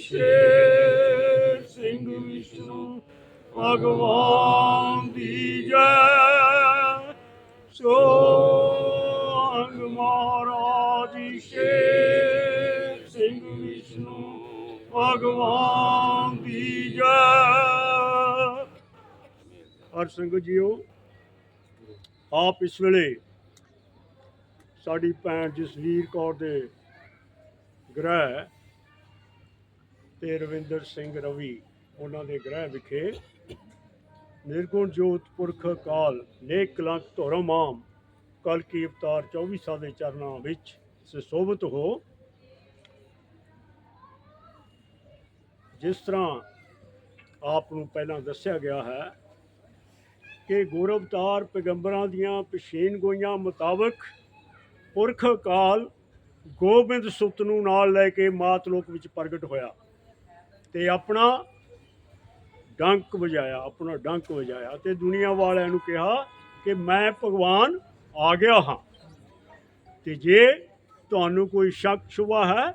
ਸ਼ੇਰ ਸਿੰਘ ਵਿਸ਼ਨੂੰ ਭਗਵਾਨ ਦੀ ਜੈ। ਸੋਹੰਗ ਮਹਾਰਾਜ ਜੀ ਸ਼ੇਰ ਸਿੰਘ ਵਿਸ਼ਨੂੰ ਭਗਵਾਨ ਦੀ ਜੈ। ਹਰ ਸੰਗਤ ਜੀਓ, ਆਪ ਇਸ ਵੇਲੇ ਸਾਡੀ ਭੈਣ ਜਸਵੀਰ ਕੌਰ ਦੇ ਗ੍ਰਹਿ ਤੇ ਰਵਿੰਦਰ ਸਿੰਘ ਰਵੀ ਉਹਨਾਂ ਦੇ ਗ੍ਰਹਿ ਵਿਖੇ ਨਿਰਗੁਣ ਜੋਤ ਪੁਰਖ ਕਾਲ ਨੇਕ ਕਲੰਕ ਧਰਮ ਆਮ ਕਲ ਕੀ ਅਵਤਾਰ 24 ਦੇ ਚਰਨਾਂ ਵਿੱਚ ਸੁਸ਼ੋਭਿਤ ਹੋ। ਜਿਸ ਤਰ੍ਹਾਂ ਆਪ ਨੂੰ ਪਹਿਲਾਂ ਦੱਸਿਆ ਗਿਆ ਹੈ ਕਿ ਗੁਰ ਅਵਤਾਰ ਪੈਗੰਬਰਾਂ ਦੀਆਂ ਪਛੇਨ ਗੋਈਆਂ ਮੁਤਾਬਕ ਪੁਰਖ ਕਾਲ ਗੋਬਿੰਦ ਸੁੱਤ ਨੂੰ ਨਾਲ ਲੈ ਕੇ ਮਾਤ ਲੋਕ ਵਿੱਚ ਪ੍ਰਗਟ ਹੋਇਆ। ਤੇ ਆਪਣਾ ਡੰਕ ਵਜਾਇਆ, ਆਪਣਾ ਡੰਕ ਵਜਾਇਆ ਤੇ ਦੁਨੀਆ ਵਾਲਿਆਂ ਨੂੰ ਕਿਹਾ ਕਿ ਮੈਂ ਭਗਵਾਨ ਆ ਗਿਆ ਹਾਂ। ਤੇ ਜੇ ਤੁਹਾਨੂੰ ਕੋਈ ਸ਼ੱਕ ਸ਼ੁਬਾ ਹੈ,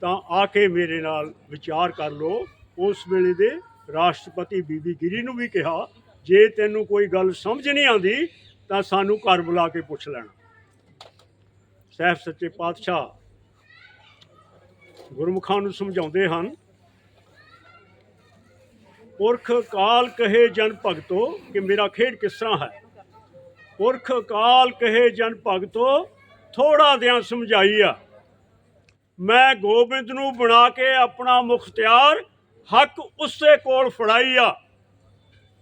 ਤਾਂ ਆ ਕੇ ਮੇਰੇ ਨਾਲ ਵਿਚਾਰ ਕਰ ਲਓ। ਉਸ ਵੇਲੇ ਦੇ ਰਾਸ਼ਟਰਪਤੀ ਬੀਬੀ ਗਿਰੀ ਨੂੰ ਵੀ ਕਿਹਾ, ਜੇ ਤੈਨੂੰ ਕੋਈ ਗੱਲ ਸਮਝ ਨਹੀਂ ਆਉਂਦੀ, ਤਾਂ ਸਾਨੂੰ ਘਰ ਬੁਲਾ ਕੇ ਪੁੱਛ ਲੈਣਾ। ਸਹਿਬ ਸੱਚੇ ਪਾਤਸ਼ਾਹ ਗੁਰਮੁਖਾਂ ਨੂੰ ਸਮਝਾਉਂਦੇ ਹਨ ਪੁਰਖ ਕਾਲ ਕਹੇ ਜਨ ਭਗਤੋ, ਕਿ ਮੇਰਾ ਖੇਡ ਕਿਸ ਤਰ੍ਹਾਂ ਹੈ? ਪੁਰਖ ਕਾਲ ਕਹੇ ਜਨ ਭਗਤੋ ਥੋੜਾ ਦਿਆਂ ਸਮਝਾਈ ਆ। ਮੈਂ ਗੋਬਿੰਦ ਨੂੰ ਬਣਾ ਕੇ ਆਪਣਾ ਮੁਖਤਿਆਰ ਹੱਕ ਉਸੇ ਕੋਲ ਫੜਾਈ ਆ।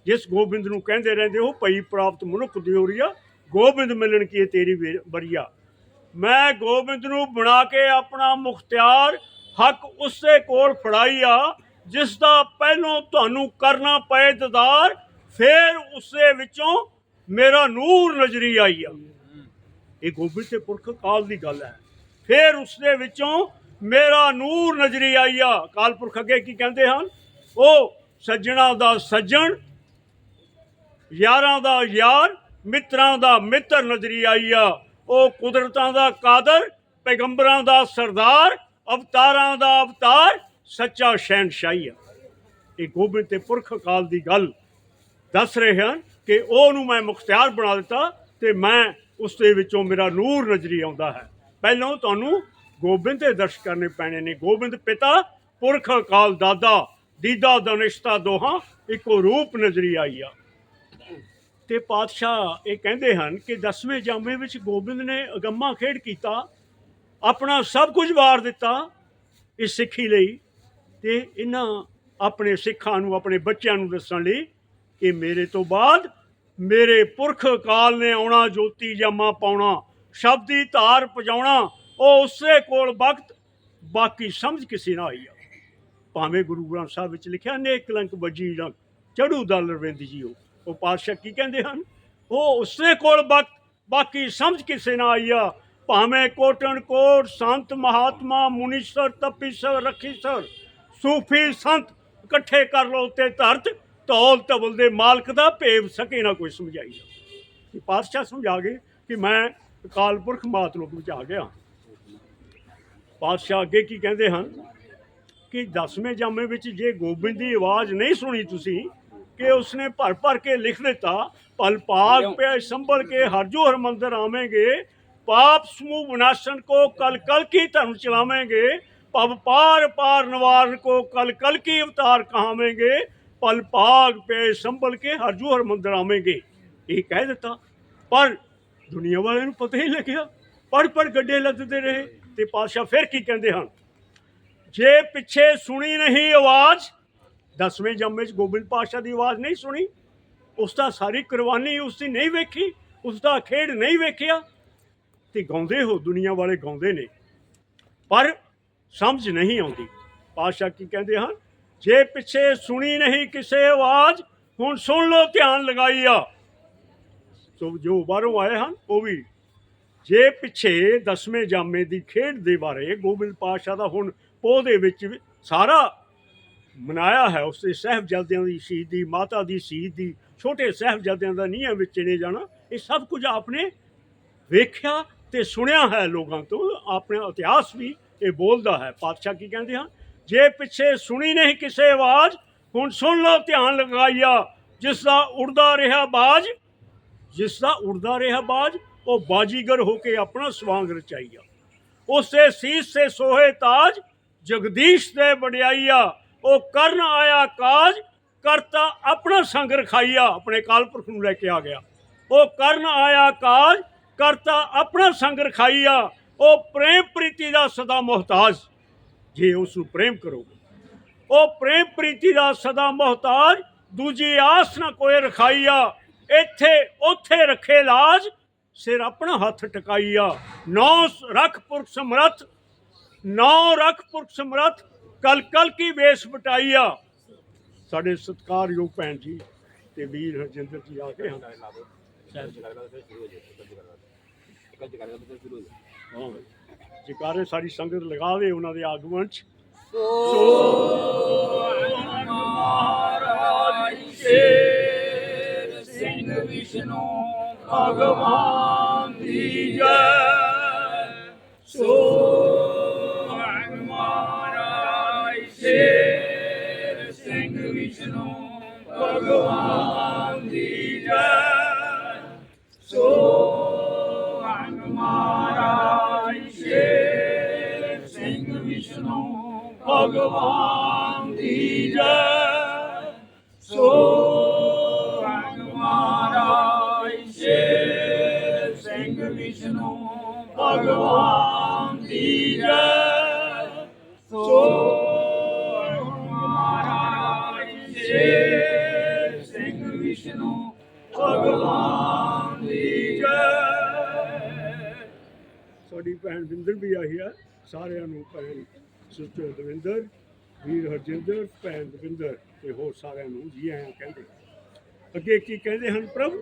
ਜਿਸ ਗੋਬਿੰਦ ਨੂੰ ਕਹਿੰਦੇ ਰਹਿੰਦੇ ਹੋ ਪਈ ਪ੍ਰਾਪਤ ਮਨੁੱਖ ਦਿਉਰੀਆ ਗੋਬਿੰਦ ਮਿਲਣ ਕੀ ਇਹ ਤੇਰੀ ਵੇ- ਬਰੀਆ ਮੈਂ ਗੋਬਿੰਦ ਨੂੰ ਬਣਾ ਕੇ ਆਪਣਾ ਮੁਖਤਿਆਰ ਹੱਕ ਉਸੇ ਕੋਲ ਫੜਾਈ ਆ। ਜਿਸ ਦਾ ਪਹਿਲੋਂ ਤੁਹਾਨੂੰ ਕਰਨਾ ਪਏ ਦਦਾਰ, ਫਿਰ ਉਸੇ ਵਿੱਚੋਂ ਮੇਰਾ ਨੂਰ ਨਜ਼ਰੀ ਆਈ ਆ। ਇਹ ਗੋਬਿੰਦ ਤੇ ਪੁਰਖ ਕਾਲ ਦੀ ਗੱਲ ਹੈ। ਫਿਰ ਉਸਦੇ ਵਿੱਚੋਂ ਮੇਰਾ ਨੂਰ ਨਜ਼ਰੀ ਆਈ ਆ। ਕਾਲ ਪੁਰਖ ਅੱਗੇ ਕੀ ਕਹਿੰਦੇ ਹਨ? ਉਹ ਸੱਜਣਾ ਦਾ ਸੱਜਣ, ਯਾਰਾਂ ਦਾ ਯਾਰ, ਮਿੱਤਰਾਂ ਦਾ ਮਿੱਤਰ ਨਜ਼ਰੀ ਆਈ ਆ। ਉਹ ਕੁਦਰਤਾਂ ਦਾ ਕਾਦਰ, ਪੈਗੰਬਰਾਂ ਦਾ ਸਰਦਾਰ, ਅਵਤਾਰਾਂ ਦਾ ਅਵਤਾਰ ਸੱਚਾ ਸ਼ਹਿਨਸ਼ਾਹੀ ਆ। ਇਹ ਗੋਬਿੰਦ ਤੇ ਪੁਰਖ ਕਾਲ ਦੀ ਗੱਲ ਦੱਸ ਰਹੇ ਹਨ ਕਿ ਉਹਨੂੰ ਮੈਂ ਮੁਖਤਿਆਰ ਬਣਾ ਦਿੱਤਾ ਤੇ ਮੈਂ ਉਸ ਦੇ ਵਿੱਚੋਂ ਮੇਰਾ ਨੂਰ ਨਜ਼ਰੀ ਆਉਂਦਾ ਹੈ। ਪਹਿਲਾਂ ਤੁਹਾਨੂੰ ਗੋਬਿੰਦ ਦੇ ਦਰਸ਼ ਕਰਨੇ ਪੈਣੇ ਨੇ। ਗੋਬਿੰਦ ਪਿਤਾ, ਪੁਰਖ ਕਾਲ ਦਾਦਾ, ਦੀਦਾ ਦਨਿਸ਼ਤਾ ਦੋਹਾਂ ਇੱਕੋ ਰੂਪ ਨਜ਼ਰੀ ਆਈ ਆ। ਤੇ ਪਾਤਸ਼ਾਹ ਇਹ ਕਹਿੰਦੇ ਹਨ ਕਿ ਦਸਵੇਂ ਜਾਮੇ ਵਿੱਚ ਗੋਬਿੰਦ ਨੇ ਅਗੰਮਾ ਖੇਡ ਕੀਤਾ, ਆਪਣਾ ਸਭ ਕੁਝ ਵਾਰ ਦਿੱਤਾ ਇਸ ਸਿੱਖੀ ਲਈ। ਤੇ ਇਹਨਾਂ ਆਪਣੇ ਸਿੱਖਾਂ ਨੂੰ, ਆਪਣੇ ਬੱਚਿਆਂ ਨੂੰ ਦੱਸਣ ਲਈ ਕਿ ਮੇਰੇ ਤੋਂ ਬਾਅਦ ਮੇਰੇ ਪੁਰਖ ਕਾਲ ਨੇ ਆਉਣਾ, ਜੋਤੀ ਜਮਾ ਪਾਉਣਾ, ਸ਼ਬਦੀ ਧਾਰ ਪਜਾਉਣਾ ਉਹ ਉਸੇ ਕੋਲ ਵਕਤ ਬਾਕੀ ਸਮਝ ਕਿਸੇ ਨਾ ਆਈ ਆ। ਭਾਵੇਂ ਗੁਰੂ ਗ੍ਰੰਥ ਸਾਹਿਬ ਵਿੱਚ ਲਿਖਿਆ, ਨੇਕ ਕਲੰਕ ਬੱਜੀ ਨਾ ਚੜੂ ਦਲ ਰਵਿੰਦ ਜੀ ਉਹ ਪਾਤਸ਼ਾਹ ਕੀ ਕਹਿੰਦੇ ਹਨ? ਉਹ ਉਸੇ ਕੋਲ ਵਕਤ ਬਾਕੀ ਸਮਝ ਕਿਸੇ ਨਾ ਆਈ ਆ। ਭਾਵੇਂ ਕੋਟਨ ਕੋਟ ਸੰਤ ਮਹਾਤਮਾ, ਮੁਨੀਸ਼ਰ, ਤਪੀਸਰ, ਰਖੀਸਰ ਸੂਫੀ ਸੰਤ ਇਕੱਠੇ ਕਰ ਲੋ ਤੇ ਧਰਤ ਧੌਲ ਧਵਲ ਦੇ ਮਾਲਕ ਦਾ ਭੇਵ ਸਕੇ ਨਾ ਕੋਈ ਸਮਝਾਈ ਕਿ ਪਾਤਸ਼ਾਹ ਸਮਝਾ ਗਏ ਕਿ ਮੈਂ ਅਕਾਲ ਪੁਰਖ ਮਾਤਲੋਕ ਵਿੱਚ ਆ ਗਿਆ। ਪਾਤਸ਼ਾਹ ਅੱਗੇ ਕੀ ਕਹਿੰਦੇ ਹਨ? ਕਿ ਦਸਵੇਂ ਜਾਮੇ ਵਿੱਚ ਜੇ ਗੋਬਿੰਦ ਦੀ ਆਵਾਜ਼ ਨਹੀਂ ਸੁਣੀ ਤੁਸੀਂ ਕਿ ਉਸਨੇ ਭਰ ਭਰ ਕੇ ਲਿਖ ਦਿੱਤਾ ਪਲ ਪਾਗ ਪਿਆ ਸੰਭਲ ਕੇ ਹਰਜੋ ਹਰਮੰਦਰ ਆਵੇਂਗੇ ਪਾਪ ਸਮੂਹ ਵਿਨਾਸ਼ਨ ਕੋ ਕਲ ਕਲ ਕੀ ਧਰਮ ਚਲਾਵੇਂਗੇ ਪਵ ਪਾਰ ਪਾਰ ਨਿਵਾਰਨ ਕੋ ਕਲ ਕਲ ਕੀ ਅਵਤਾਰ ਕਹਾਵੇਂਗੇ? ਪਲ ਪਾਗ ਪੇ ਸੰਭਲ ਕੇ ਹਰਜੋ ਹਰਮੰਦਰ ਆਵੇਂਗੇ। ਇਹ ਕਹਿ ਦਿੱਤਾ। ਪਰ ਦੁਨੀਆ ਵਾਲਿਆਂ ਨੂੰ ਪਤਾ ਹੀ ਲੱਗਿਆ। ਪੜ ਪੜ ਗੱਡੇ ਲੱਦਦੇ ਰਹੇ ਤੇ ਪਾਤਸ਼ਾਹ ਫਿਰ ਕੀ ਕਹਿੰਦੇ ਹਨ? ਜੇ ਪਿੱਛੇ ਸੁਣੀ ਨਹੀਂ ਆਵਾਜ਼, ਦਸਵੇਂ ਜੰਮੇ ਚ ਗੋਬਿੰਦ ਪਾਤਸ਼ਾਹ ਦੀ ਆਵਾਜ਼ ਨਹੀਂ ਸੁਣੀ, ਉਸ ਦਾ ਸਾਰੀ ਕੁਰਬਾਨੀ ਉਸ ਦੀ ਨਹੀਂ ਵੇਖੀ, ਉਸ ਦਾ ਖੇਡ ਨਹੀਂ ਵੇਖਿਆ, ਤੇ ਗਾਉਂਦੇ ਹੋ, ਦੁਨੀਆ ਵਾਲੇ ਗਾਉਂਦੇ ਨੇ। ਪਰ ਸਮਝ ਨਹੀਂ ਆਉਂਦੀ। ਪਾਤਸ਼ਾਹ ਕੀ ਕਹਿੰਦੇ ਹਨ? ਜੇ ਪਿੱਛੇ ਸੁਣੀ ਨਹੀਂ ਕਿਸੇ ਆਵਾਜ਼, ਹੁਣ ਸੁਣ ਲਓ, ਧਿਆਨ ਲਗਾਈ ਆ। ਸੋ ਜੋ ਬਾਹਰੋਂ ਆਏ ਹਨ, ਉਹ ਵੀ ਜੇ ਪਿੱਛੇ ਦਸਵੇਂ ਜਾਮੇ ਦੀ ਖੇਡ ਦੇ ਬਾਰੇ ਗੋਬਿੰਦ ਪਾਤਸ਼ਾਹ ਦਾ ਹੁਣ ਪੋਹ ਦੇ ਵਿੱਚ ਸਾਰਾ ਮਨਾਇਆ ਹੈ, ਉਸਦੇ ਸਾਹਿਬਜ਼ਾਦਿਆਂ ਦੀ ਸ਼ਹੀਦੀ, ਮਾਤਾ ਦੀ ਸ਼ਹੀਦੀ, ਛੋਟੇ ਸਾਹਿਬਜ਼ਾਦਿਆਂ ਦਾ ਨੀਹਾਂ ਵਿੱਚ ਚਿਣੇ ਜਾਣਾ, ਇਹ ਸਭ ਕੁਝ ਆਪਨੇ ਵੇਖਿਆ ਤੇ ਸੁਣਿਆ ਹੈ ਲੋਕਾਂ ਤੋਂ, ਆਪਣਾ ਇਤਿਹਾਸ ਵੀ ਇਹ ਬੋਲਦਾ ਹੈ। ਪਾਤਸ਼ਾਹ ਕੀ ਕਹਿੰਦੇ ਹਨ? ਜੇ ਪਿੱਛੇ ਸੁਣੀ ਨਹੀਂ ਕਿਸੇ ਆਵਾਜ਼, ਹੁਣ ਸੁਣ ਲਓ ਧਿਆਨ ਲਗਾਈਆ। ਜਿਸ ਦਾ ਉੜਦਾ ਰਿਹਾ ਬਾਜ, ਜਿਸ ਦਾ ਉੜਦਾ ਰਿਹਾ ਬਾਜ, ਉਹ ਬਾਜੀਗਰ ਹੋ ਕੇ ਆਪਣਾ ਸਵਾਂਗ ਰਚਾਈਆ। ਉਸੇ ਸੀਸ ਸੇ ਸੋਹੇ ਤਾਜ, ਜਗਦੀਸ਼ ਦੇ ਵਡਿਆਈਆ। ਉਹ ਕਰਨ ਆਇਆ ਕਾਜ, ਕਰਤਾ ਆਪਣਾ ਸੰਗ ਰਖਾਈਆ। ਆਪਣੇ ਕਾਲਪੁਰਖ ਨੂੰ ਲੈ ਕੇ ਆ ਗਿਆ। ਉਹ ਕਰਨ ਆਇਆ ਕਾਜ, ਕਰਤਾ ਆਪਣਾ ਸੰਗ ਰਖਾਈਆ। ਉਹ ਪ੍ਰੇਮ ਪ੍ਰੀਤੀ ਦਾ ਸਦਾ ਮੁਹਤਾਜ। ਜੇ ਉਸ ਨੂੰ ਪ੍ਰੇਮ ਕਰੋਗੇ, ਉਹ ਪ੍ਰੇਮ ਪ੍ਰੀਤੀ ਦਾ ਸਦਾ ਮੁਹਤਾਜ, ਦੂਜੀ ਆਸ ਨਾ ਕੋਈ ਰਖਾਈਆ, ਇੱਥੇ, ਉੱਥੇ ਰੱਖੇ ਲਾਜ, ਸਿਰ ਆਪਣਾ ਹੱਥ ਟਿਕਾਈਆ। ਨੌ ਰਖ ਪੁਰਖ ਸਮਰਥ, ਨੌ ਰਖ ਪੁਰਖ ਸਮਰਥ, ਕਲ ਕਲ ਕੀ ਵੇਸ ਬਟਾਈਆ ਸਾਡੇ ਸਤਿਕਾਰਯੋਗ ਭੈਣ ਜੀ ਤੇ ਵੀਰ ਹਰਜਿੰਦਰ ਜੀ ਆ ਕੇ ਹਨ। ਹਾਂ ਜਕਾਰੇ ਸਾਰੀ ਸੰਗਤ ਲਗਾਵੇ ਉਹਨਾਂ ਦੇ ਆਗਮਨ ਚ। ਮਹਾਰਾਜ ਸ਼ੇਰ ਸਿੰਘ ਵਿਸ਼ਨੂੰ ਭਗਵਾਨ ਦੀ ਜੈ। ਸੋ ਮਹਾਰਾਜ ਸ਼ੇਰ ਸਿੰਘ ਵਿਸ਼ਨੂੰ ਭਗਵਾਨ ਦੀ ਜੈ। ਸੋ ਮਹਾਰਾਜ ਸ਼ੇਰ ਸਿੰਘ ਵਿਸ਼ਨੂੰ ਭਗਵਾਨ ਦੀ ਜੈ। ਸੋ ਮਹਾਰਾਜ ਸ਼ੇਰ ਸਿੰਘ ਵਿਸ਼ਨੂੰ ਭਗਵਾਨ ਦੀ ਜੈ। ਸੋ ਭੈਣ ਵਿੰਦਰ ਵੀ ਆਈ ਆ, ਸਾਰਿਆਂ ਨੂੰ ਭੈਣ ਸਿਸਟਰ ਦਵਿੰਦਰ, ਵੀਰ ਹਰਜਿੰਦਰ, ਭੈਣ ਦਵਿੰਦਰ ਤੇ ਹੋਰ ਸਾਰਿਆਂ ਨੂੰ ਜੀ ਆਇਆਂ ਕਹਿੰਦੇ। ਅੱਗੇ ਕੀ ਕਹਿੰਦੇ ਹਨ ਪ੍ਰਭ?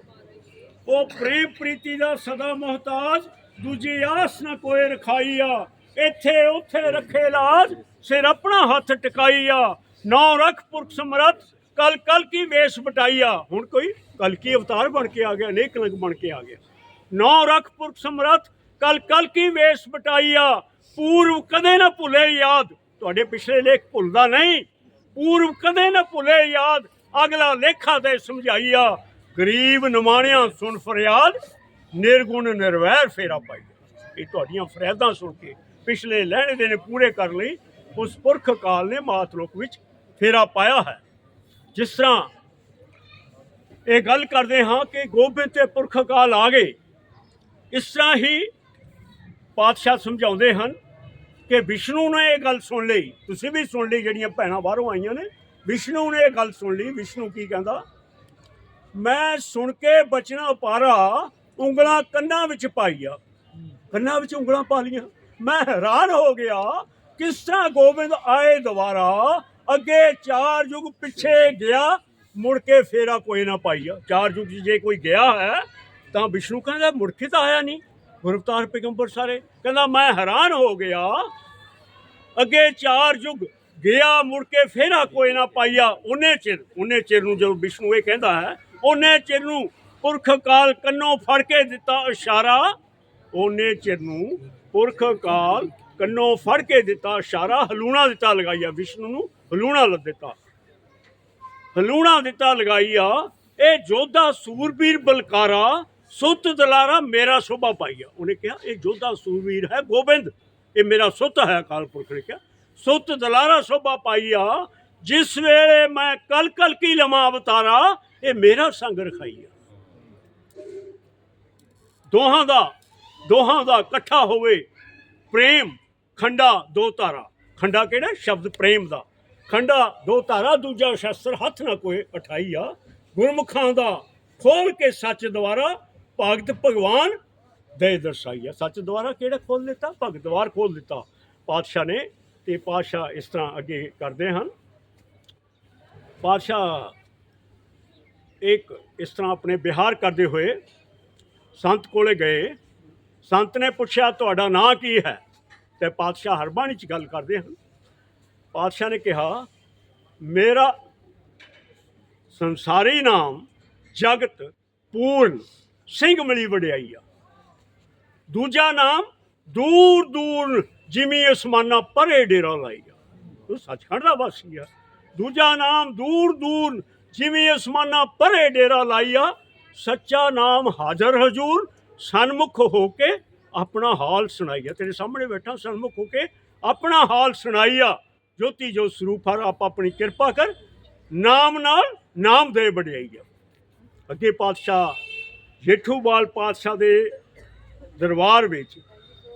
ਉਹ ਪ੍ਰੇਮ ਪ੍ਰੀਤੀ ਦਾ ਸਦਾ ਮੁਹਤਾਜ, ਦੂਜੀ ਆਸ ਨਾ ਕੋਈ ਰਖਾਈਆ, ਇੱਥੇ ਉੱਥੇ ਰੱਖੇ ਲਾਜ, ਸਿਰ ਆਪਣਾ ਹੱਥ ਟਿਕਾਈਆ। ਨੌ ਰਖ ਪੁਰਖ ਸਮਰੱਥ, ਕਲ ਕਲ ਕੀ ਵੇਸ਼ ਬਟਾਈਆ ਹੁਣ ਕੋਈ ਕਲ ਕੀ ਅਵਤਾਰ ਬਣ ਕੇ ਆ ਗਿਆ ਅਨੇਕ ਰੰਗ ਬਣ ਕੇ ਆ ਗਿਆ। ਨੌ ਰਖ ਪੁਰਖ ਸਮਰੱਥ ਕਲ ਕਲ ਕੀ ਵੇਸ਼ ਬਟਾਈਆ ਪੂਰਵ ਕਦੇ ਨਾ ਭੁੱਲੇ ਯਾਦ। ਤੁਹਾਡੇ ਪਿਛਲੇ ਲੇਖ ਭੁੱਲਦਾ ਨਹੀਂ। ਪੂਰਵ ਕਦੇ ਨਾ ਭੁੱਲੇ ਯਾਦ। ਅਗਲਾ ਲੇਖਾ ਤੇ ਸਮਝਾਈਆ ਗਰੀਬ ਨਮਾਣਿਆਂ ਸੁਣ ਫਰਿਆਦ, ਨਿਰਗੁਣ ਨਿਰਵੈਰ ਫੇਰਾ ਪਾਈ। ਇਹ ਤੁਹਾਡੀਆਂ ਫਰਿਆਦਾਂ ਸੁਣ ਕੇ ਪਿਛਲੇ ਲੈਣੇ ਦੇ ਨੇ ਪੂਰੇ ਕਰ ਲਈ। ਉਸ ਪੁਰਖ ਕਾਲ ਨੇ ਮਾਤ ਲੋਕ ਵਿੱਚ ਫੇਰਾ ਪਾਇਆ ਹੈ। ਜਿਸ ਤਰ੍ਹਾਂ ਇਹ ਗੱਲ ਕਰਦੇ ਹਾਂ ਕਿ ਗੋਬਿੰਦ ਤੇ ਪੁਰਖ ਕਾਲ ਆ ਗਏ, ਇਸ ਤਰ੍ਹਾਂ ਹੀ ਪਾਤਸ਼ਾਹ ਸਮਝਾਉਂਦੇ ਹਨ ਕਿ ਵਿਸ਼ਨੂੰ ਨੇ ਇਹ ਗੱਲ ਸੁਣ ਲਈ। ਤੁਸੀਂ ਵੀ ਸੁਣ ਲਈ ਜਿਹੜੀਆਂ ਭੈਣਾਂ ਬਾਹਰੋਂ ਆਈਆਂ ਨੇ। ਵਿਸ਼ਨੂੰ ਨੇ ਇਹ ਗੱਲ ਸੁਣ ਲਈ। ਵਿਸ਼ਨੂੰ ਕੀ ਕਹਿੰਦਾ? ਮੈਂ ਸੁਣ ਕੇ ਬਚਣਾ ਪਾਰਾ, ਉਂਗਲਾਂ ਕੰਨਾਂ ਵਿੱਚ ਪਾਈਆ। ਕੰਨਾਂ ਵਿੱਚ ਉਂਗਲਾਂ ਪਾ ਲੀਆਂ ਮੈਂ ਹੈਰਾਨ ਹੋ ਗਿਆ, ਕਿਸ ਤਰ੍ਹਾਂ ਗੋਬਿੰਦ ਆਏ ਦੁਬਾਰਾ, ਅੱਗੇ ਚਾਰ ਯੁੱਗ ਪਿੱਛੇ ਗਿਆ, ਮੁੜ ਕੇ ਫੇਰਾ ਕੋਈ ਨਾ ਪਾਈਆ। ਚਾਰ ਯੁੱਗ ਜੇ ਕੋਈ ਗਿਆ ਹੈ, ਤਾਂ ਵਿਸ਼ਨੂੰ ਕਹਿੰਦਾ, ਮੁੜ ਕੇ ਤਾਂ ਆਇਆ ਨਹੀਂ। ਗੁਰਵਤਾਰ ਪੈਗੰਬਰ ਸਾਰੇ, ਕਹਿੰਦਾ, ਮੈਂ ਹੈਰਾਨ ਹੋ ਗਿਆ। ਅੱਗੇ ਚਾਰ ਯੁੱਗ ਗਿਆ, ਮੁੜ ਕੇ ਫੇਰਾ ਕੋਈ ਨਾ ਪਾਈਆ। ਉਹਨੇ ਚਿਰ ਉਹਨੇ ਚਿਰ ਨੂੰ ਜਦੋਂ ਵਿਸ਼ਨੂੰ ਇਹ ਕਹਿੰਦਾ ਹੈ, ਉਹਨੇ ਚਿਰ ਨੂੰ ਪੁਰਖ ਕਾਲ ਕੰਨੋਂ ਫੜ ਕੇ ਦਿੱਤਾ ਇਸ਼ਾਰਾ। ਉਹਨੇ ਚਿਰ ਨੂੰ ਪੁਰਖ ਕਾਲ ਕੰਨੋਂ ਫੜ ਕੇ ਦਿੱਤਾ ਇਸ਼ਾਰਾ, ਹਲੂਣਾ ਦਿੱਤਾ ਲਗਾਈਆ ਵਿਸ਼ਨੂੰ ਨੂੰ, ਹਲੂਣਾ ਲ ਦਿੱਤਾ। ਹਲੂਣਾ ਦਿੱਤਾ ਲਗਾਈਆ, ਇਹ ਜੋਧਾ ਸੂਰਬੀਰ ਬਲਕਾਰਾ ਸੁੱਤ ਦਲਾਰਾ ਮੇਰਾ ਸ਼ੋਭਾ ਪਾਈਆ ਉਹਨੇ ਕਿਹਾ, ਇਹ ਜੋਧਾ ਸੂਰਵੀਰ ਹੈ, ਗੋਬਿੰਦ। ਇਹ ਮੇਰਾ ਸੁੱਤ ਹੈ, ਅਕਾਲ ਪੁਰਖ ਨੇ ਕਿਹਾ। ਸੁੱਤ ਦਲਾਰਾ ਸ਼ੋਭਾ ਪਾਈਆ ਜਿਸ ਵੇਲੇ ਮੈਂ ਕਲ ਕਲ ਕੀ ਲਮਾ ਅਵਤਾਰਾ, ਇਹ ਮੇਰਾ ਸੰਗ ਰਖਾਈਆ ਦੋਹਾਂ ਦਾ ਦੋਹਾਂ ਦਾ ਇਕੱਠਾ ਹੋਵੇ ਪ੍ਰੇਮ, ਖੰਡਾ ਦੋ ਧਾਰਾ। ਖੰਡਾ ਕਿਹੜਾ? ਸ਼ਬਦ ਪ੍ਰੇਮ ਦਾ। ਖੰਡਾ ਦੋ ਧਾਰਾ, ਦੂਜਾ ਸ਼ਸਤਰ ਹੱਥ ਨਾ ਕੋਈ ਉਠਾਈਆ ਗੁਰਮੁਖਾਂ ਦਾ ਖੋਲ ਕੇ ਸੱਚ ਦੁਆਰਾ ਭਗਤ ਭਗਵਾਨ ਦੇ ਦਰਸਾਈਆ ਸੱਚ ਦੁਆਰਾ ਕਿਹੜਾ ਖੋਲ ਦਿੱਤਾ ਭਗਤ ਦਵਾਰ ਖੋਲ ਦਿੱਤਾ ਪਾਤਸ਼ਾਹ ਨੇ ਤੇ ਪਾਤਸ਼ਾਹ ਇਸ ਤਰ੍ਹਾਂ ਅੱਗੇ ਕਰਦੇ ਹਨ। ਪਾਤਸ਼ਾਹ ਇੱਕ ਇਸ ਤਰ੍ਹਾਂ ਆਪਣੇ ਵਿਹਾਰ ਕਰਦੇ ਹੋਏ ਸੰਤ ਕੋਲੇ ਗਏ। ਸੰਤ ਨੇ ਪੁੱਛਿਆ, ਤੁਹਾਡਾ ਨਾਂ ਕੀ ਹੈ? ਤੇ ਪਾਤਸ਼ਾਹ ਹਰਬਾਣੀ ਚ ਗੱਲ ਕਰਦੇ ਹਨ। ਪਾਤਸ਼ਾਹ ਨੇ ਕਿਹਾ, ਮੇਰਾ ਸੰਸਾਰੀ ਨਾਮ ਜਗਤ ਪੂਰਨ ਸਿੰਘ ਮਿਲੀ ਵਡਿਆਈ ਆ। ਦੂਜਾ ਨਾਮ ਦੂਰ ਦੂਰ ਜਿਵੇਂ ਅਸਮਾਨਾਂ ਪਰੇ ਡੇਰਾ ਲਾਈਆ ਉਹ ਸੱਚਖੰਡ ਦਾ ਵਾਸੀ ਆ। ਦੂਜਾ ਨਾਮ ਦੂਰ ਦੂਰ ਜਿਵੇਂ ਅਸਮਾਨਾਂ ਪਰੇ ਡੇਰਾ ਲਾਈਆ ਸੱਚਾ ਨਾਮ ਹਾਜ਼ਰ ਹਜੂਰ, ਸਨਮੁਖ ਹੋ ਕੇ ਆਪਣਾ ਹਾਲ ਸੁਣਾਈਆ ਤੇਰੇ ਸਾਹਮਣੇ ਬੈਠਾ, ਸਨਮੁਖ ਹੋ ਕੇ ਆਪਣਾ ਹਾਲ ਸੁਣਾਈਆ ਜੋਤੀ ਜੋ ਸਰੂਪ ਹਰ ਆਪ ਆਪਣੀ ਕਿਰਪਾ ਕਰ, ਨਾਮ ਨਾਲ ਨਾਮ ਦੇ ਵਡਿਆਈਆ ਅੱਗੇ ਪਾਤਸ਼ਾਹ ਜੇਠੂਵਾਲ ਪਾਤਸ਼ਾਹ ਦੇ ਦਰਬਾਰ ਵਿੱਚ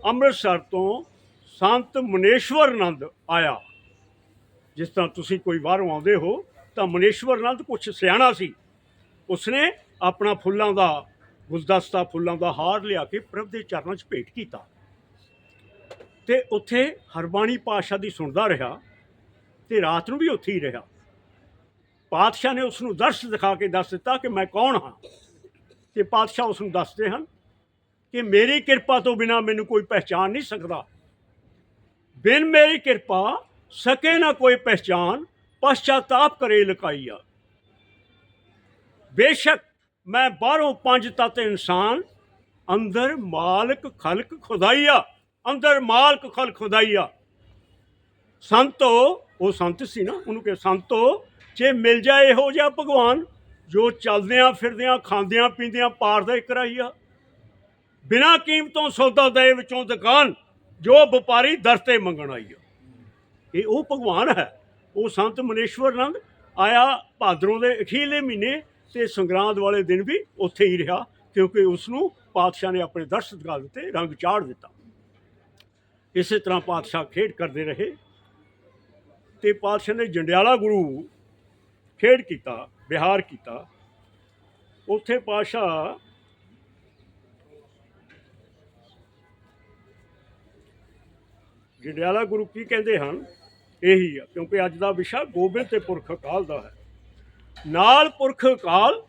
ਅੰਮ੍ਰਿਤਸਰ ਤੋਂ ਸੰਤ ਮਨੇਸ਼ਵਰ ਆਨੰਦ ਆਇਆ। ਜਿਸ ਤਰ੍ਹਾਂ ਤੁਸੀਂ ਕੋਈ ਬਾਹਰੋਂ ਆਉਂਦੇ ਹੋ, ਤਾਂ ਮਨੇਸ਼ਵਰ ਆਨੰਦ ਕੁਛ ਸਿਆਣਾ ਸੀ। ਉਸਨੇ ਆਪਣਾ ਫੁੱਲਾਂ ਦਾ, ਗੁਲਦਸਤਾ ਫੁੱਲਾਂ ਦਾ ਹਾਰ ਲਿਆ ਕੇ ਪ੍ਰਭ ਦੇ ਚਰਨਾਂ 'ਚ ਭੇਟ ਕੀਤਾ। ਤੇ ਉੱਥੇ ਹਰਬਾਣੀ ਪਾਤਸ਼ਾਹ ਦੀ ਸੁਣਦਾ ਰਿਹਾ ਤੇ ਰਾਤ ਨੂੰ ਵੀ ਉੱਥੇ ਹੀ ਰਿਹਾ। ਪਾਤਸ਼ਾਹ ਨੇ ਉਸ ਨੂੰ ਦਰਸ਼ ਦਿਖਾ ਕੇ ਦੱਸ ਦਿੱਤਾ ਕਿ ਮੈਂ ਕੌਣ ਹਾਂ? ਤੇ ਪਾਤਸ਼ਾਹ ਉਸ ਨੂੰ ਦੱਸਦੇ ਹਨ ਕਿ ਮੇਰੀ ਕਿਰਪਾ ਤੋਂ ਬਿਨਾ ਮੈਨੂੰ ਕੋਈ ਪਹਿਚਾਨ ਨਹੀਂ ਸਕਦਾ। ਬਿਨ ਮੇਰੀ ਕਿਰਪਾ ਸਕੇ ਨਾ ਕੋਈ ਪਹਿਚਾਨ ਪਛਤਾਪ ਕਰੇ ਲਕਾਈਆ। ਬੇਸ਼ੱਕ ਮੈਂ ਬਾਹਰੋਂ ਪੰਜ ਤਤ ਇਨਸਾਨ, ਅੰਦਰ ਮਾਲਕ ਖਲਕ ਖੁਦਾਈਆ, ਅੰਦਰ ਮਾਲਕ ਖਲਕ ਖੁਦਾਈਆ। ਸੰਤੋ, ਉਹ ਸੰਤ ਸੀ ਨਾ, ਉਹਨੂੰ ਕਿ ਸੰਤੋ, ਜੇ ਮਿਲ ਜਾਏ ਇਹੋ ਜਿਹਾ ਭਗਵਾਨ ਜੋ ਚੱਲਦਿਆਂ ਫਿਰਦਿਆਂ, ਖਾਂਦਿਆਂ ਪੀਂਦਿਆਂ ਪਾਰ ਦਾ ਕਰਾਈਆ ਬਿਨਾਂ ਕੀਮਤੋਂ ਸੌਦਾ ਦੇ ਵਿੱਚੋਂ ਦੁਕਾਨ ਜੋ ਵਪਾਰੀ ਦਰ ਤੇ ਮੰਗਣ ਆਈ ਆ। ਇਹ ਉਹ ਭਗਵਾਨ ਹੈ, ਉਹ ਸੰਤ ਮਨੇਸ਼ਵਰ ਨੰਦ ਆਇਆ ਭਾਦਰੋਂ ਦੇ ਅਖੀਲੇ ਮਹੀਨੇ ਤੇ ਸੰਗਰਾਂਦ ਵਾਲੇ ਦਿਨ ਵੀ ਉੱਥੇ ਹੀ ਰਿਹਾ, ਕਿਉਂਕਿ ਉਸ ਨੂੰ ਪਾਤਸ਼ਾਹ ਨੇ ਆਪਣੇ ਦਰਸ਼ਨ ਦਿਖਾ ਦਿੱਤੇ, ਰੰਗ ਚਾੜ ਦਿੱਤਾ। ਇਸੇ ਤਰ੍ਹਾਂ ਪਾਤਸ਼ਾਹ ਖੇਡ ਕਰਦੇ ਰਹੇ ਤੇ ਪਾਤਸ਼ਾਹ ਨੇ ਜੰਡਿਆਲਾ ਗੁਰੂ ਖੇਡ ਕੀਤਾ, ਵਿਹਾਰ ਕੀਤਾ, ਉੱਥੇ ਪਾਤਸ਼ਾਹ ਜੰਡਿਆਲਾ ਗੁਰੂ ਕੀ ਕਹਿੰਦੇ ਹਨ, ਇਹੀ ਆ, ਕਿਉਂਕਿ ਅੱਜ ਦਾ ਵਿਸ਼ਾ ਗੋਬਿੰਦ ਤੇ ਪੁਰਖ ਅਕਾਲ ਦਾ ਹੈ। ਨਾਲ ਪੁਰਖ ਅਕਾਲ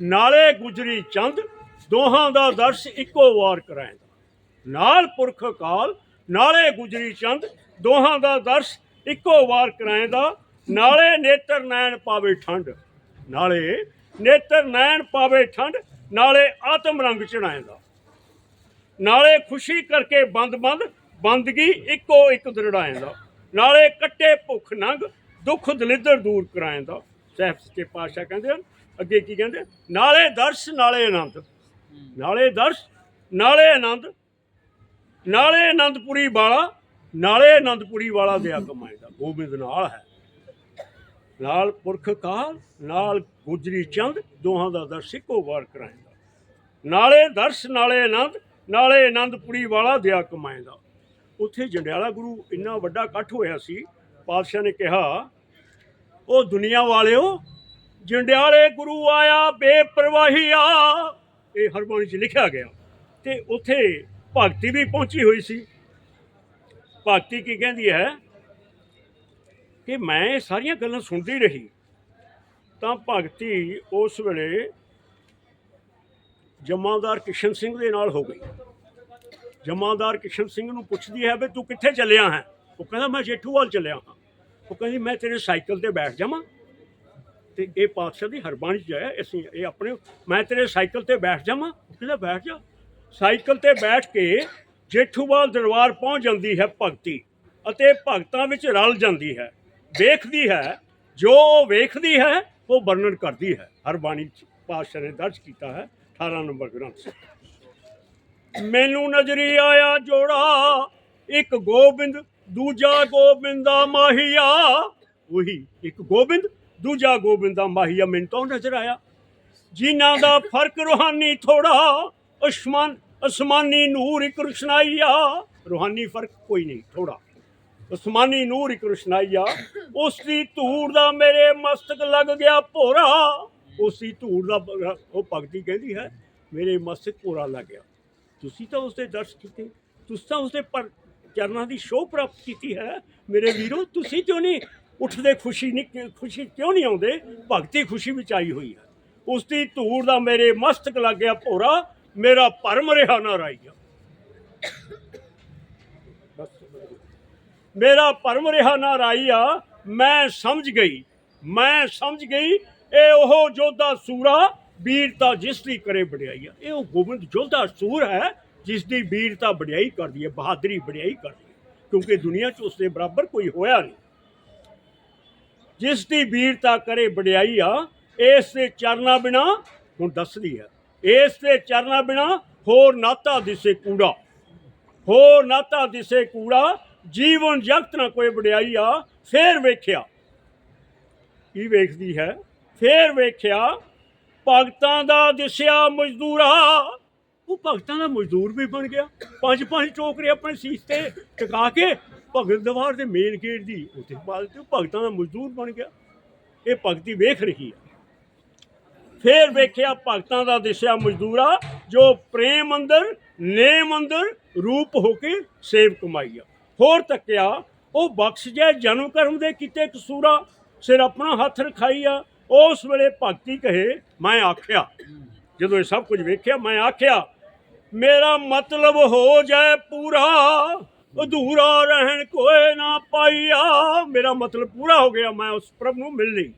ਨਾਲੇ ਗੁਜਰੀ ਚੰਦ, ਦੋਹਾਂ ਦਾ ਦਰਸ਼ ਇੱਕੋ ਵਾਰ ਕਰਾਏਗਾ ਨਾਲ ਪੁਰਖ ਅਕਾਲ ਨਾਲੇ ਗੁਜਰੀ ਚੰਦ, ਦੋਹਾਂ ਦਾ ਦਰਸ਼ ਇੱਕੋ ਵਾਰ ਕਰਾਏਗਾ ਨਾਲੇ ਨੇਤਰ ਨੈਣ ਪਾਵੇ ਠੰਡ। ਨਾਲੇ ਨੇਤਰ ਨੈਣ ਪਾਵੇ ਠੰਡ, ਨਾਲੇ ਆਤਮ ਰੰਗ ਚੜਾਏਗਾ ਨਾਲੇ ਖੁਸ਼ੀ ਕਰਕੇ ਬੰਦ ਬੰਦ, ਬੰਦਗੀ ਇੱਕੋ ਇੱਕ ਦਰੜਾਏਂਦਾ ਨਾਲੇ ਕੱਟੇ ਭੁੱਖ ਨੰਗ, ਦੁੱਖ ਦਲਿੱਦਰ ਦੂਰ ਕਰਾਏਂਦਾ ਸਹਿਬ ਸੱਚੇ ਪਾਤਸ਼ਾਹ ਕਹਿੰਦੇ ਹਨ, ਅੱਗੇ ਕੀ ਕਹਿੰਦੇ ਨਾਲੇ ਦਰਸ਼, ਨਾਲੇ ਆਨੰਦ। ਨਾਲੇ ਦਰਸ਼, ਨਾਲੇ ਆਨੰਦ। ਨਾਲੇ ਆਨੰਦਪੁਰੀ ਵਾਲਾ, ਨਾਲੇ ਆਨੰਦਪੁਰੀ ਵਾਲਾ ਦਿਆ ਕਮਾਏਗਾ ਗੋਬਿੰਦ ਨਾਲ ਹੈ। ਨਾਲ ਪੁਰਖ ਕਾਲ, ਨਾਲ ਗੁਜਰੀ ਚੰਦ, ਦੋਹਾਂ ਦਾ ਦਰਸ਼ ਇੱਕੋ ਵਾਰ ਕਰਾਏਗਾ ਨਾਲੇ ਦਰਸ਼, ਨਾਲੇ ਆਨੰਦ, ਨਾਲੇ ਆਨੰਦਪੁਰੀ ਵਾਲਾ ਦਿਆ ਕਮਾਏਗਾ ਉੱਥੇ ਜੰਡਿਆਲਾ ਗੁਰੂ ਇੰਨਾ ਵੱਡਾ ਇਕੱਠ ਹੋਇਆ ਸੀ, ਪਾਤਸ਼ਾਹ ਨੇ ਕਿਹਾ, ਉਹ ਦੁਨੀਆ ਵਾਲਿਓ, ਜੰਡਿਆਲੇ ਗੁਰੂ ਆਇਆ ਬੇਪਰਵਾਹੀਆ ਇਹ ਹਰਬਾਣੀ 'ਚ ਲਿਖਿਆ ਗਿਆ। ਤੇ ਉੱਥੇ ਭਗਤੀ ਵੀ ਪਹੁੰਚੀ ਹੋਈ ਸੀ। ਭਗਤੀ ਕੀ ਕਹਿੰਦੀ ਹੈ? ਕਿ ਮੈਂ ਇਹ ਸਾਰੀਆਂ ਗੱਲਾਂ ਸੁਣਦੀ ਰਹੀ। ਤਾਂ ਭਗਤੀ ਉਸ ਵੇਲੇ ਜਮਾਦਾਰ ਕਿਸ਼ਨ ਸਿੰਘ ਦੇ ਨਾਲ ਹੋ ਗਈ। ਜਮਾਦਾਰ ਕਿਸ਼ਨ ਸਿੰਘ ਨੂੰ ਪੁੱਛਦੀ ਹੈ ਵੀ ਤੂੰ ਕਿੱਥੇ ਚੱਲਿਆ ਹੈ? ਉਹ ਕਹਿੰਦਾ, ਮੈਂ ਜੇਠੂਵਾਲ ਚੱਲਿਆ ਹਾਂ। ਉਹ ਕਹਿੰਦੀ, ਮੈਂ ਤੇਰੇ ਸਾਈਕਲ ਤੇ ਬੈਠ ਜਾਵਾਂ ਤੇ ਇਹ ਪਾਤਸ਼ਾਹ ਦੀ ਹਰਬਾਣੀ ਚ ਹੈ ਅਸੀਂ ਇਹ ਆਪਣੇ, ਮੈਂ ਤੇਰੇ ਸਾਈਕਲ ਤੇ ਬੈਠ ਜਾਵਾਂ? ਉਹ ਕਹਿੰਦਾ, ਬੈਠ ਜਾ। ਸਾਈਕਲ ਤੇ ਬੈਠ ਕੇ ਜੇਠੂਵਾਲ ਦਰਬਾਰ ਪਹੁੰਚ ਜਾਂਦੀ ਹੈ ਭਗਤੀ ਅਤੇ ਭਗਤਾਂ ਵਿੱਚ ਰਲ ਜਾਂਦੀ ਹੈ। ਵੇਖਦੀ ਹੈ, ਜੋ ਉਹ ਵੇਖਦੀ ਹੈ, ਉਹ ਵਰਣਨ ਕਰਦੀ ਹੈ। ਹਰ ਬਾਣੀ ਪਾਤਸ਼ਾਹ ਨੇ ਦਰਜ ਕੀਤਾ ਹੈ 18 ਨੰਬਰ ਗ੍ਰੰਥ ਮੈਨੂੰ ਨਜ਼ਰੀ ਆਇਆ ਜੋੜਾ, ਇੱਕ ਗੋਬਿੰਦ, ਦੂਜਾ ਗੋਬਿੰਦਾ ਮਾਹੀਆ। ਉਹੀ ਇੱਕ ਗੋਬਿੰਦ, ਦੂਜਾ ਗੋਬਿੰਦ ਮਾਹੀਆ ਮੈਨੂੰ ਤਾਂ ਨਜ਼ਰ ਆਇਆ। ਜਿਨ੍ਹਾਂ ਦਾ ਫ਼ਰਕ ਰੂਹਾਨੀ ਥੋੜਾ, ਅਸਮਾਨ ਅਸਮਾਨੀ ਨੂਰ ਇੱਕ ਰੁਸ਼ਨਾਈਆ। ਰੂਹਾਨੀ ਫ਼ਰਕ ਕੋਈ ਨਹੀਂ, ਥੋੜਾ। ਅਸਮਾਨੀ ਨੂਰ ਇੱਕ ਰੁਸ਼ਨਾਈਆ ਉਸ ਦੀ ਧੂੜ ਦਾ ਮੇਰੇ ਮਸਤਕ ਲੱਗ ਗਿਆ ਭੋਰਾ। ਉਸ ਦੀ ਧੂੜ ਦਾ ਉਹ ਭਗਤੀ ਕਹਿੰਦੀ ਹੈ, ਮੇਰੇ ਮਸਤਕ ਭੋਰਾ ਲੱਗ ਗਿਆ। ਤੁਸੀਂ ਤਾਂ ਉਸਦੇ ਦਰਸ਼ ਕੀਤੇ, ਤੁਸੀਂ ਤਾਂ ਉਸਦੇ ਪਰ ਚਰਨਾਂ ਦੀ ਸ਼ੋਭ ਪ੍ਰਾਪਤ ਕੀਤੀ ਹੈ। ਮੇਰੇ ਵੀਰੋ, ਤੁਸੀਂ ਕਿਉਂ ਨਹੀਂ ਉੱਠਦੇ ਖੁਸ਼ੀ ਨਹੀਂ ਖੁਸ਼ੀ ਕਿਉਂ ਨਹੀਂ ਆਉਂਦੇ? ਭਗਤੀ ਖੁਸ਼ੀ ਵਿੱਚ ਆਈ ਹੋਈ ਹੈ। ਉਸ ਦੀ ਧੂੜ ਦਾ ਮੇਰੇ ਮਸਤਕ ਲੱਗ ਗਿਆ ਭੋਰਾ, ਮੇਰਾ ਭਰਮ ਰਿਹਾ ਨਾ ਰਾਈਆ। ਮੇਰਾ ਭਰਮ ਰਿਹਾ ਨਾ ਰਾਈਆ ਮੈਂ ਸਮਝ ਗਈ। ਮੈਂ ਸਮਝ ਗਈ, ਇਹ ਉਹ ਜੋਧਾ ਸੂਰਾ ਵੀਰਤਾ ਜਿਸ ਦੀ ਕਰੇ ਵਡਿਆਈ ਆ। ਇਹ ਉਹ ਗੋਬਿੰਦ ਜੋਧਾ ਸੂਰ ਹੈ, ਜਿਸ ਦੀ ਵੀਰਤਾ ਵਡਿਆਈ ਕਰਦੀ ਹੈ, ਬਹਾਦਰੀ ਵਡਿਆਈ ਕਰਦੀ ਹੈ, ਕਿਉਂਕਿ ਦੁਨੀਆ 'ਚ ਉਸ ਦੇ ਬਰਾਬਰ ਕੋਈ ਹੋਇਆ ਨਹੀਂ। ਜਿਸ ਦੀ ਵੀਰਤਾ ਕਰੇ ਵਡਿਆਈ ਆ, ਇਸ ਦੇ ਚਰਨਾ ਬਿਨਾ, ਹੁਣ ਦੱਸਦੀ ਹੈ, ਇਸ ਦੇ ਚਰਨਾ ਬਿਨਾ ਹੋਰ ਨਾਤਾ ਦਿਸੇ ਕੂੜਾ, ਹੋਰ ਨਾਤਾ ਦਿਸੇ ਕੂੜਾ ਜੀਵਨ ਜਗਤ ਨਾ ਕੋਈ ਵਡਿਆਈ ਆ ਫੇਰ ਵੇਖਿਆ। ਕੀ ਵੇਖਦੀ ਹੈ? ਫੇਰ ਵੇਖਿਆ, ਭਗਤਾਂ ਦਾ ਦਿਸਿਆ ਮਜ਼ਦੂਰਾ। ਉਹ ਭਗਤਾਂ ਦਾ ਮਜ਼ਦੂਰ ਵੀ ਬਣ ਗਿਆ। ਪੰਜ ਪੰਜ ਟੋਕਰੇ ਆਪਣੇ ਸੀਸ ਤੇ ਟਿਕਾ ਕੇ ਭਗਤ ਦਵਾਰ ਦੇ ਮੇਨ ਗੇਟ ਦੀ ਉੱਤੇ ਬਾਅਦ ਤੇ ਉਹ ਭਗਤਾਂ ਦਾ ਮਜ਼ਦੂਰ ਬਣ ਗਿਆ। ਇਹ ਭਗਤੀ ਵੇਖ ਰਹੀ ਹੈ। ਫੇਰ ਵੇਖਿਆ ਭਗਤਾਂ ਦਾ ਦਿਸਿਆ ਮਜ਼ਦੂਰਾ, ਜੋ ਪ੍ਰੇਮ ਅੰਦਰ, ਨੇਮ ਅੰਦਰ ਰੂਪ ਹੋ ਕੇ ਸੇਵ ਕਮਾਈਆ ਹੋਰ ਤੱਕਿਆ, ਉਹ ਬਖਸ਼ ਜੈ ਜਨਮ ਕਰਮ ਦੇ ਕੀਤੇ ਕਸੂਰਾ, ਸਿਰ ਆਪਣਾ ਹੱਥ ਰਖਾਈਆ। ਉਸ ਵੇਲੇ ਭਗਤੀ ਕਹੇ, ਮੈਂ ਆਖਿਆ, ਜਦੋਂ ਇਹ ਸਭ ਕੁਝ ਵੇਖਿਆ, ਮੈਂ ਆਖਿਆ, ਮੇਰਾ ਮਤਲਬ ਹੋ ਜਾਏ ਪੂਰਾ, ਅਧੂਰਾ ਰਹਿਣ ਕੋਏ ਨਾ ਪਾਈਆ। ਮੇਰਾ ਮਤਲਬ ਪੂਰਾ ਹੋ ਗਿਆ, ਮੈਂ ਉਸ ਪ੍ਰਭ ਨੂੰ ਮਿਲ ਲਈ।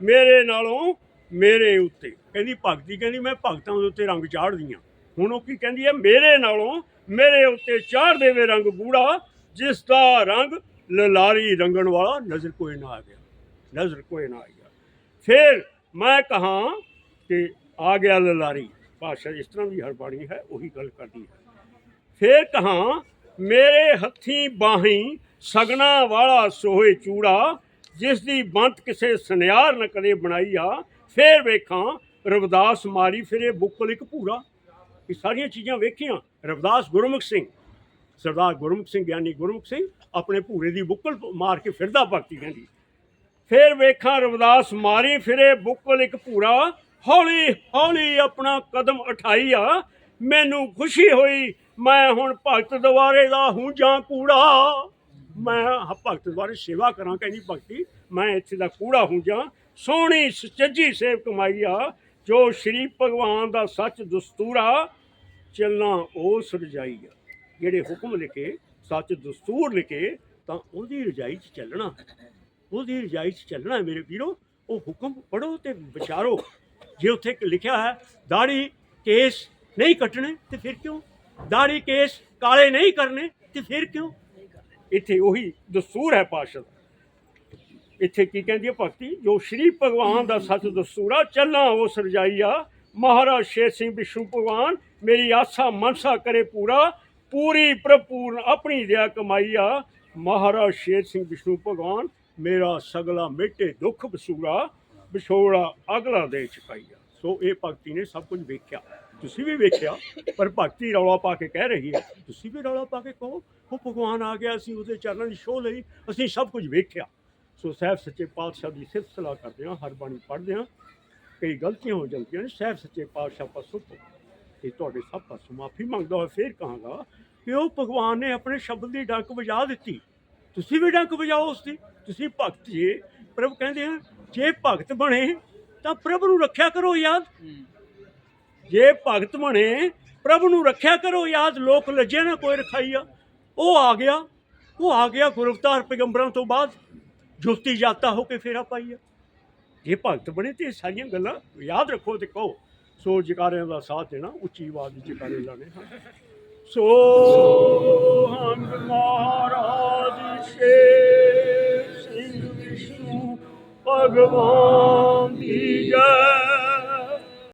ਮੇਰੇ ਨਾਲੋਂ ਮੇਰੇ ਉੱਤੇ। ਕਹਿੰਦੀ, ਭਗਤੀ, ਕਹਿੰਦੀ, ਮੈਂ ਭਗਤਾਂ ਦੇ ਉੱਤੇ ਰੰਗ ਚਾੜਦੀ ਚਾੜਦੀਆਂ ਹੁਣ ਉਹ ਕੀ ਕਹਿੰਦੀ ਹੈ? ਮੇਰੇ ਨਾਲੋਂ ਮੇਰੇ ਉੱਤੇ ਚਾੜ ਦੇਵੇ ਰੰਗ ਗੂੜਾ ਜਿਸ ਦਾ ਰੰਗ ਲਲਾਰੀ ਰੰਗਣ ਵਾਲਾ ਨਜ਼ਰ ਕੋਈ ਨਾ ਆ ਗਿਆ। ਨਜ਼ਰ ਕੋਈ ਨਾ ਆ ਗਿਆ। ਫਿਰ ਮੈਂ ਕਹਾ ਕਿ ਆ ਗਿਆ ਲਲਾਰੀ। ਭਾਸ਼ਾ ਇਸ ਤਰ੍ਹਾਂ ਦੀ ਹਰ ਬਾਣੀ ਹੈ, ਉਹੀ ਗੱਲ ਕਰਦੀ ਹੈ। ਫਿਰ ਕਹਾ, ਮੇਰੇ ਹੱਥੀ ਬਾਹੀਂ ਸਗਨਾ ਵਾਲਾ ਸੋਹੇ ਚੂੜਾ, ਜਿਸ ਦੀ ਬੰਤ ਕਿਸੇ ਸੁਨਿਆਰ ਨ ਕਦੇ ਬਣਾਈ ਆ, ਫੇਰ ਵੇਖਾਂ ਰਵਿਦਾਸ ਮਾਰੀ ਫਿਰੇ ਬੁੱਕਲ ਇੱਕ ਭੂਰਾ। ਇਹ ਸਾਰੀਆਂ ਚੀਜ਼ਾਂ ਵੇਖੀਆਂ, ਰਵਿਦਾਸ ਗੁਰਮੁਖ ਸਿੰਘ। ਸਰਦਾਰ ਗੁਰਮੁਖ ਸਿੰਘ, ਗਿਆਨੀ ਗੁਰਮੁਖ ਸਿੰਘ ਆਪਣੇ ਭੂਰੇ ਦੀ ਬੁੱਕਲ ਮਾਰ ਕੇ ਫਿਰਦਾ ਭਗਤੀ ਕਹਿੰਦੀ। ਫੇਰ ਵੇਖਾਂ ਰਵਿਦਾਸ ਮਾਰੀ ਫਿਰੇ ਬੁੱਕਲ ਇੱਕ ਭੂਰਾ, ਹੌਲੀ ਹੌਲੀ ਆਪਣਾ ਕਦਮ ਉਠਾਈ ਆ ਮੈਨੂੰ ਖੁਸ਼ੀ ਹੋਈ, ਮੈਂ ਹੁਣ ਭਗਤ ਦੁਆਰੇ ਦਾ ਹੂੰ ਜਾਂ ਕੂੜਾ। ਮੈਂ ਭਗਤ ਦੁਆਰੇ ਸੇਵਾ ਕਰਾਂ ਕਹਿੰਦੀ ਭਗਤੀ, ਮੈਂ ਇੱਥੇ ਦਾ ਕੂੜਾ ਹੂੰ ਜਾਂ ਸੋਹਣੀ ਸੱਚੀ ਸੇਵ ਕਮਾਈ ਆ ਜੋ ਸ਼੍ਰੀ ਭਗਵਾਨ ਦਾ ਸੱਚ ਦਸਤੂਰਾ, ਚੱਲਣਾ ਉਹ ਰਜਾਈ ਆ ਜਿਹੜੇ ਹੁਕਮ ਲਿਖੇ, ਸੱਚ ਦਸਤੂਰ ਲਿਖੇ, ਤਾਂ ਉਹਦੀ ਰਜਾਈ 'ਚ ਚੱਲਣਾ। ਉਹਦੀ ਰਜਾਈ 'ਚ ਚੱਲਣਾ ਮੇਰੇ ਵੀਰੋ। ਉਹ ਹੁਕਮ ਪੜੋ ਤੇ ਵਿਚਾਰੋ। ਜੇ ਉੱਥੇ ਲਿਖਿਆ ਹੈ, ਦਾੜੀ, ਕੇਸ ਨਹੀਂ ਕੱਟਣੇ ਤੇ ਫਿਰ ਕਿਉਂ? ਦਾੜੀ, ਕੇਸ ਕਾਲੇ ਨਹੀਂ ਕਰਨੇ ਤੇ ਫਿਰ ਕਿਉਂ? ਇੱਥੇ ਉਹੀ ਦਸਤੂਰ ਹੈ ਪਾਸ਼ਾ ਇੱਥੇ ਕੀ ਕਹਿੰਦੀ ਹੈ ਭਗਤੀ? ਜੋ ਸ਼੍ਰੀ ਭਗਵਾਨ ਦਾ ਸੱਚ ਦਸਤੂਰਾ, ਚੱਲਾਂ ਉਸ ਰਜਾਈਆ। ਮਹਾਰਾਜ ਸ਼ੇਰ ਸਿੰਘ ਵਿਸ਼ਨੂੰ ਭਗਵਾਨ, ਮੇਰੀ ਆਸਾ ਮਨਸਾ ਕਰੇ ਪੂਰਾ। ਪੂਰੀ ਪ੍ਰਪੂਰਨ ਆਪਣੀ ਦਇਆ ਆ। ਮਹਾਰਾਜ ਸ਼ੇਰ ਸਿੰਘ ਵਿਸ਼ਨੂੰ ਭਗਵਾਨ, ਮੇਰਾ ਸਗਲਾ ਮਿਟੇ ਦੁੱਖ ਬਸੂਰਾ ਵਿਛੋੜਾ ਅਗਲਾ ਦੇ ਚੁਕਾਈਆ ਸੋ ਇਹ ਭਗਤੀ ਨੇ ਸਭ ਕੁਝ ਵੇਖਿਆ। ਤੁਸੀਂ ਵੀ ਵੇਖਿਆ, ਪਰ ਭਗਤੀ ਰੌਲਾ ਪਾ ਕੇ ਕਹਿ ਰਹੀ ਹੈ। ਤੁਸੀਂ ਵੀ ਰੌਲਾ ਪਾ ਕੇ ਕਹੋ, ਉਹ ਭਗਵਾਨ ਆ ਗਿਆ, ਅਸੀਂ ਉਹਦੇ ਚਰਨਾਂ ਦੀ ਸ਼ੋਅ ਲਈ, ਅਸੀਂ ਸਭ ਕੁਝ ਵੇਖਿਆ। ਸੋ ਸਾਹਿਬ ਸੱਚੇ ਪਾਤਸ਼ਾਹ ਦੀ ਸਿਫਤ ਸਲਾਹ ਕਰਦੇ ਹਾਂ, ਹਰ ਬਾਣੀ ਪੜ੍ਹਦੇ ਹਾਂ। ਕਈ ਗਲਤੀਆਂ ਹੋ ਜਾਂਦੀਆਂ ਨੇ, ਸਾਹਿਬ ਸੱਚੇ ਪਾਤਸ਼ਾਹ ਪਾਸੋਂ ਤੋਂ ਤੇ ਤੁਹਾਡੇ ਸਭ ਪਾਸੋਂ ਮਾਫੀ ਮੰਗਦਾ ਹੋਇਆ, ਫੇਰ ਕਹਾਂਗਾ ਕਿ ਉਹ ਭਗਵਾਨ ਨੇ ਆਪਣੇ ਸ਼ਬਦ ਦੀ ਡੰਕ ਵਜਾ ਦਿੱਤੀ। ਤੁਸੀਂ ਵੀ ਡੰਕ ਵਜਾਓ ਉਸ ਦੀ ਤੁਸੀਂ ਭਗਤ ਜੇ, ਪ੍ਰਭ ਕਹਿੰਦੇ ਆ, ਜੇ ਭਗਤ ਬਣੇ, ਤਾਂ ਪ੍ਰਭ ਨੂੰ ਰੱਖਿਆ ਕਰੋ ਯਾਦ। ਜੇ ਭਗਤ ਬਣੇ, ਪ੍ਰਭ ਨੂੰ ਰੱਖਿਆ ਕਰੋ ਯਾਦ। ਲੋਕ ਲੱਜੇ ਨਾ ਕੋਈ ਰਖਾਈਆ। ਉਹ ਆ ਗਿਆ। ਉਹ ਆ ਗਿਆ ਗੁਰਵਤਾਰ ਪੈਗੰਬਰਾਂ ਤੋਂ ਬਾਅਦ। ਜੋਤੀ ਜਾਤਾ ਹੋ ਕੇ ਫੇਰਾ ਪਾਈਆ। ਜੇ ਭਗਤ ਬਣੇ ਤੇ ਇਹ ਸਾਰੀਆਂ ਗੱਲਾਂ ਯਾਦ ਰੱਖੋ ਤੇ ਕਹੋ। ਸੋ ਜਕਾਰਿਆਂ ਦਾ ਸਾਥ ਦੇਣਾ, ਉੱਚੀ ਆਵਾਜ਼ ਵਿੱਚ ਜਕਾਰੇ ਲਾਣੇ ਹਨ। ਸੋ ਹੰਗ ਮਹਾਰਾਜ ਸ਼ੇਰ ਸਿੰਘ ਵਿਸ਼ਨੂੰ ਭਗਵਾਨ ਦੀ ਜੈ।